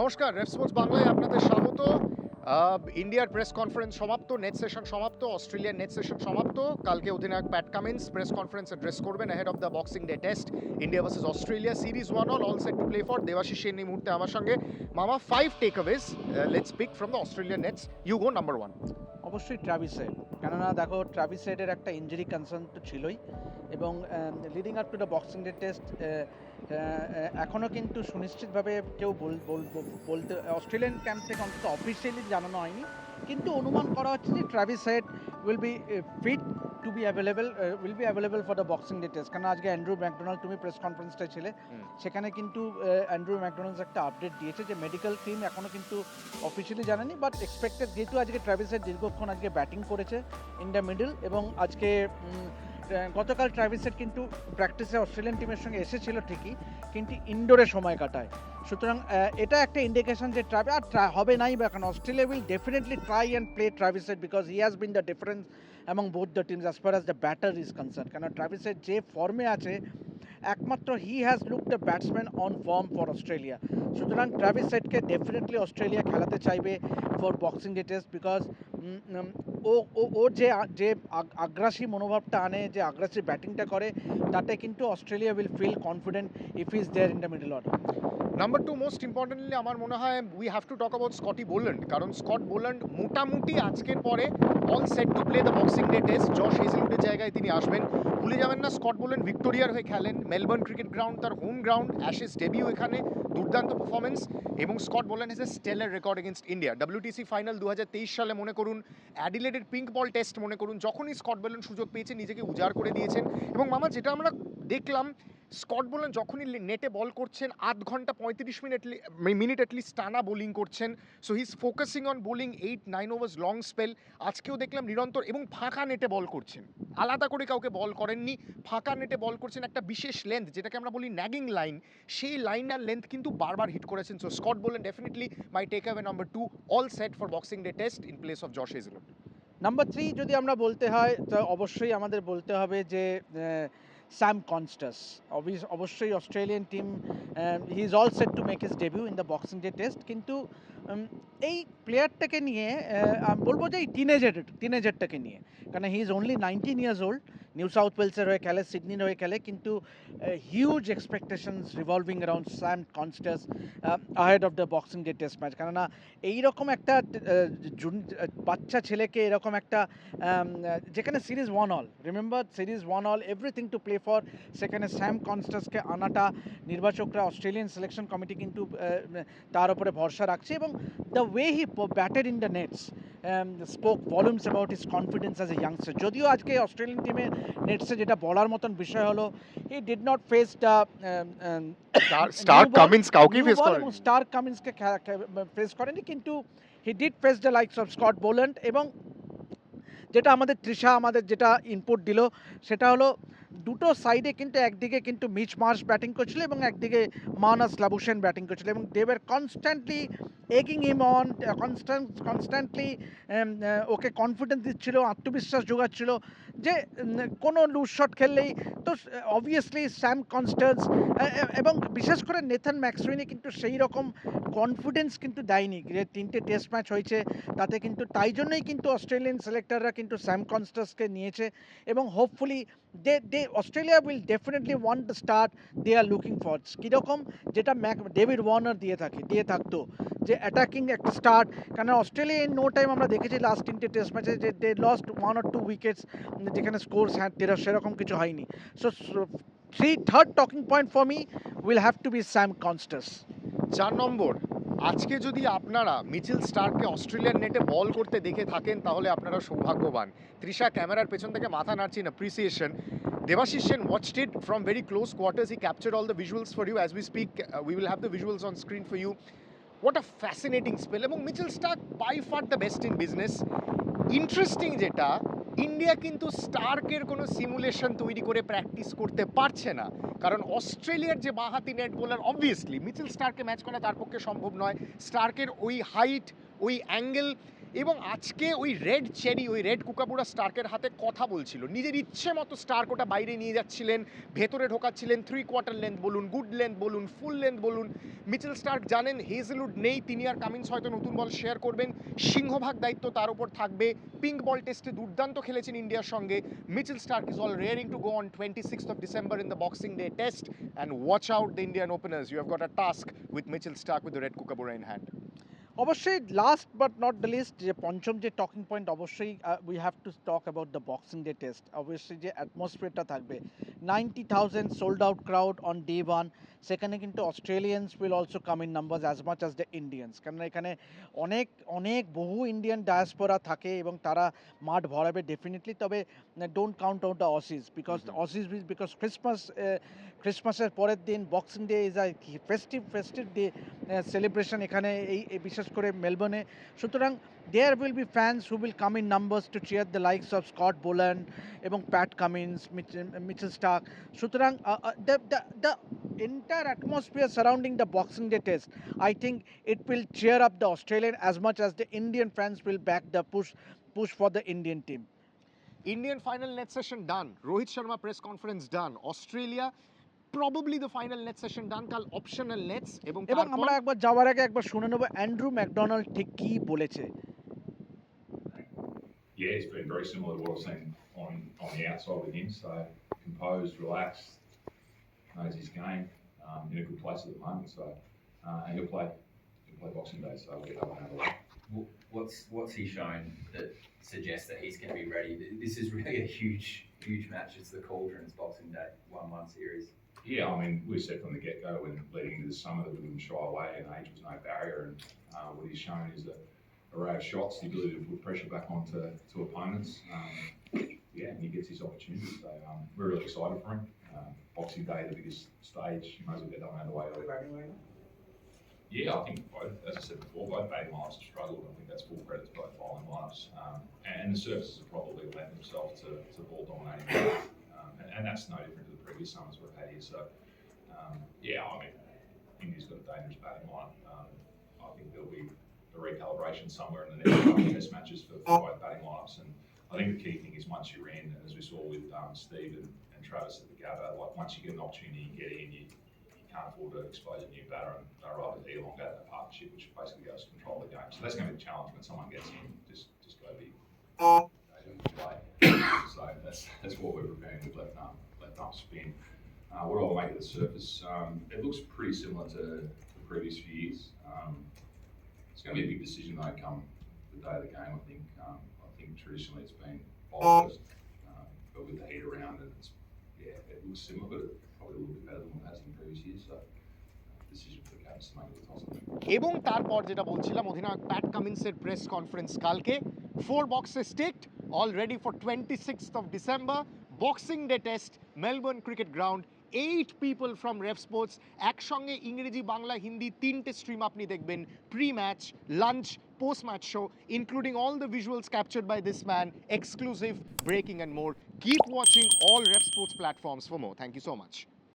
নমস্কার রেফ স্পোর্টস বাংলায় আপনাদের স্বাগত। ইন্ডিয়ার প্রেস কনফারেন্স সমাপ্ত, নেট সেশন সমাপ্ত, অস্ট্রেলিয়ার নেট সেশন সমাপ্ত। কালকে অধিনায়ক Pat Cummins press conference address করবেন ahead of the Boxing Day Test India versus Australia series one all all set to play for Debashis Sen এই মুহূর্তে আমার সঙ্গে। মামা five takeaways let's pick from the Australian nets you go number one অবশ্যই ট্রাভিসের কেননা দেখো ট্রাভিসের একটা ইঞ্জুরি কনসার্ন তো ছিলই। এবং leading up to the Boxing Day Test এখনও কিন্তু সুনিশ্চিতভাবে কেউ বল- বল- বল- বলতে অস্ট্রেলিয়ান ক্যাম্প থেকে অন্তত অফিসিয়ালি জানানো হয়নি। কিন্তু অনুমান করা হচ্ছে যে Travis Head will be fit to be available will be available for the Boxing Day test কারণ আজকে অ্যান্ড্রু ম্যাকডোনাল্ড তুমি প্রেস কনফারেন্সটা ছিলে। সেখানে কিন্তু অ্যান্ড্রু ম্যাকডোনাল্ডস একটা আপডেট দিয়েছে যে মেডিকেল টিম এখনও কিন্তু অফিসিয়ালি জানেনি বাট এক্সপেক্টেড যেহেতু আজকে ট্রাভিসের দীর্ঘক্ষণ আজকে ব্যাটিং করেছে ইন দ্য মিডল এবং আজকে গতকাল ট্রাভিসের কিন্তু প্র্যাকটিসে অস্ট্রেলিয়ান টিমের সঙ্গে এসেছিল ঠিকই, কিন্তু ইনডোরে সময় কাটায়। সুতরাং এটা একটা ইন্ডিকেশন যে ট্রাভি আর হবে নাই বা এখন Australia will definitely try and play ট্রাভিসের because he has been the difference among both the teams as far as the batter is concern কেন ট্রাভিসের যে ফর্মে আছে একমাত্র he has look the batsman on form for Australia সুতরাং Travis সেটকে definitely Australia খেলাতে চাইবে for Boxing Day Test because ও, ও- যে যে আগ- আগ্রাসী মনোভাবটা আনে, যে আগ্রাসী ব্যাটিংটা করে, তাতে কিন্তু Australia will feel confident if is there in the middle order number two most importantly আমার মনে হয় we have to talk about Scotty Boland কারণ স্কট বোল্যান্ড মোটামুটি আজকের পরে all set to play the Boxing Day Test Josh হেজলউডের জায়গায় তিনি আসবেন। ভুলে যাবেন না স্কট বোল্যান্ড ভিক্টোরিয়ার হয়ে খেলেন। মেলবোর্ন ক্রিকেট গ্রাউন্ড তার হোম গ্রাউন্ড অ্যাশেস ডেবিউ এখানে, দুর্দান্ত পারফরমেন্স এবং Scott Boland has a stellar record against India WTC final দু হাজার তেইশ সালে মনে করুন অ্যাডিলেডের পিঙ্ক বল টেস্ট মনে করুন, যখনই স্কট বোল্যান্ড সুযোগ পেয়েছে, নিজেকে উজাড় করে দিয়েছেন। এবং মামা, যেটা আমরা দেখলাম স্কট বোলার যখনই নেটে বল করছেন, আধ ঘণ্টা পঁয়ত্রিশ মিনিট মিনিট অ্যাটলিস্ট টানা বোলিং করছেন। So he is focusing on bowling eight nine overs long spell আজকেও দেখলাম নিরন্তর এবং ফাঁকা নেটে বল করছেন। আলাদা করে কাউকে বল করেননি। ফাঁকা নেটে বল করছেন একটা বিশেষ লেন্থ যেটাকে আমরা বলি ন্যাগিং লাইন সেই লাইন আর লেন্থ কিন্তু বারবার হিট করেছেন। So Scott Boland definitely my takeaway number two all set for Boxing Day Test in place of Josh Hazlewood number three যদি আমরা বলতে হয়, তো অবশ্যই আমাদের বলতে হবে যে স্যাম কনস্টাস অবশ্যই Australian team he is all set to make his debut in the Boxing Day Test কিন্তু উম, এই প্লেয়ারটাকে নিয়ে আহ, আমি বলব যে এই টিনেজার টিনেজারটাকে নিয়ে কারণ he is only nineteen years old New South ওয়েলসের হয়ে খেলে সিডনির হয়ে খেলে কিন্তু huge expectations revolving around Sam Konstas ahead of the Boxing Day Test match কেননা এইরকম একটা বাচ্চা ছেলেকে এরকম একটা um, যেখানে series one all remember series one all everything to play for সেখানে স্যাম কনস্টাসকে আনাটা নির্বাচকরা অস্ট্রেলিয়ান সিলেকশন কমিটি কিন্তু তার উপরে ভরসা রাখছে এবং the way he batted in the nets spoke volumes about his confidence as a youngster যদিও আজকে অস্ট্রেলিয়ান টিমের নেটসে যেটা বলার মতন বিষয় হলো he did not face the Starc Cummins কাউকেই ফেস করেন। স্টার কামিন্সকে ফেস করেনি কিন্তু he did face the likes of Scott Boland এবং যেটা আমাদের তৃষা আমাদের যেটা ইনপুট দিল সেটা হলো দুটো সাইডে কিন্তু একদিকে কিন্তু মিচ মার্স ব্যাটিং করছিল এবং একদিকে মানাস লাবুসেন ব্যাটিং করছিল এবং দেবের constantly egging him on constant constantly okay confidence দিচ্ছিল, আত্মবিশ্বাস যোগাচ্ছিল। যে কোনো লুজ শট খেললেই তো অবভিয়াসলি স্যাম কনস্ট্যান্স এবং বিশেষ করে নেথান ম্যাক্সুইনি কিন্তু সেই রকম কনফিডেন্স কিন্তু দেয়নি। যে, তিনটে টেস্ট ম্যাচ হয়েছে, তাতে কিন্তু, তাই জন্যই কিন্তু অস্ট্রেলিয়ান সিলেক্টররা কিন্তু স্যাম কনস্টার্সকে নিয়েছে, এবং hopefully they they Australia will definitely want the start they are looking for কীরকম, যেটা ম্যাক ডেভিড ওয়ার্নার দিয়ে থাকে, দিয়ে থাকতো, যে অ্যাটাকিং একটা স্টার্ট কারণ অস্ট্রেলিয়া ইন নো টাইম আমরা দেখেছি লাস্ট তিনটে টেস্ট ম্যাচে যে they lost one or two wickets যেখানে স্কোর হ্যাঁ সেরকম কিছু হয়নি। So three third talking point for me will have to be Sam Konstas চার নম্বর, আজকে যদি আপনারা মিচেল স্টারকে অস্ট্রেলিয়ান নেটে বল করতে দেখে থাকেন, তাহলে আপনারা সৌভাগ্যবান। তৃষা ক্যামেরার পেছন থেকে মাথা নাড়ছেন appreciation Debashis Sen watched it from very close quarters he captured all the visuals for you as we speak we will have the visuals on screen for you what a fascinating spell এবং Mitchell Starc by far the best in business interesting যেটা India কিন্তু স্টার্কের কোনো simulation তৈরি করে practice করতে পারছে না। কারণ অস্ট্রেলিয়ার যে বাঁহাতি নেট বোলার অবভিয়াসলি মিচেল স্টারকে ম্যাচ করা তার পক্ষে সম্ভব নয়। স্টার্কের ওই হাইট ওই অ্যাঙ্গেল এবং আজকে ওই রেড চেরি, ওই রেড কুকাপুরা স্টার্কের হাতে কথা বলছিল। নিজের ইচ্ছে মতো স্টার্ক ওটা বাইরে নিয়ে যাচ্ছিলেন, ভেতরে ঢোকাচ্ছিলেন থ্রি কোয়ার্টার লেন্থ বলুন গুড লেন্থ বলুন ফুল লেন্থ বলুন। মিচেল স্টার্ক জানেন, হেজেলউড নেই, তিনি আর কামিন্স হয়তো নতুন বল শেয়ার করবেন। সিংহভাগ দায়িত্ব তার উপর থাকবে। পিঙ্ক বল টেস্টে দুর্দান্ত খেলেছেন ইন্ডিয়ার সঙ্গে। Mitchell Starc is all roaring to go on twenty six of December in the Boxing Day Test and watch out the Indian openers you have got a task with Mitchell Starc with red Kookaburra in hand অবশ্যই last but not the least যে পঞ্চম যে talking point অবশ্যই we have to talk about the Boxing Day Test অবশ্যই যে অ্যাটমসফিয়ারটা থাকবে। Ninety thousand sold out crowd on day one সেখানে কিন্তু Australians will also come in numbers as much as the Indians কেননা এখানে অনেক অনেক বহু ইন্ডিয়ান ডায়াসপোরা থাকে এবং তারা মাঠ ভরাবে ডেফিনেটলি তবে don't count out the Aussies because. Aussies because Christmas ক্রিসমাসের পরের দিন Boxing Day is a festive festive day celebration এখানে এই বিশেষ করে মেলবোর্নে সুতরাং there will be fans who will come in numbers to cheer the likes of Scott Boland এবং প্যাট কামিন্স মিচেল স্টাক সুতরাং the entire atmosphere surrounding the Boxing Day Test I think it will cheer up the Australian as much as the Indian fans will back the push push for the Indian team Indian final net session done Rohit Sharma press conference done Australia probably the final net session done. কাল optional nets এবং এবং তারপর আমরা একবার যাওয়ার আগে একবার শুনে নেব অ্যান্ড্রু ম্যাকডোনাল্ড ঠিক কি বলেছে Yeah, it's been very similar to what I've seen on, on the outside with him. So composed, relaxed, knows his game, um, in a good place at the moment. So uh, and he'll play he'll play Boxing Day. So we'll get that one out of the way. Wh- What's what's he shown that suggests that he's going to be ready? Th- This is really a huge, huge match. It's the Cauldrons Boxing Day one-one series. Yeah, I mean, we said from the get go when leading into the summer that we wouldn't shy away, and age was no barrier. And uh, what he's shown is a array of shots, the ability to put pressure back onto to opponents. Um, yeah, and he gets his opportunity. So um, we're really excited for him. Um, Boxing Day, the biggest stage, you might as well get that one out of the way early. Yeah, I think both, as I said before, both batting lineups have struggled. I think that's full credit to both bowling lineups. Um, and, the surfaces have probably lent themselves to, to ball dominating. um, and, and that's no different to the previous summers we've So, um, yeah, I mean, India's got a dangerous batting line. Um, I think there'll be a recalibration somewhere in the next couple of test matches for, for both batting lineups. And I think the key thing is once you're in, and as we saw with um, Steve and, and Travis at the Gabba, like once you get an opportunity, you get in, you, you can't afford to expose a new batter and they're rather elongate that partnership, which basically goes to control the game. So that's going to be a challenge when someone gets in. Just just go big. Go so that's that's what we're preparing with left arm left arm spin. Uh, what I'll make of the surface, um, it looks pretty similar to the previous few years. Um, it's going to be a big decision though come the day of the game. I think um, I think traditionally it's been bowled first, um, but with the heat around it, it's yeah, it looks similar, but it, probably a little bit better than what it has in previous years. So, uh, decision for the captains to make at the toss. I think. এবং তারপর যেটা বলছিলাম অধিনায়ক Pat কামিন্সের press conference কালকে four boxes ticked all ready for twenty six of December Boxing Day Test Melbourne Cricket Ground eight people from Rev Sportz একসঙ্গে ইংরেজি, বাংলা, হিন্দি তিনটে স্ট্রিম আপনি দেখবেন। Pre match lunch post match show including all the visuals captured by this man exclusive breaking and more keep watching all Rev Sportz platforms for more thank you so much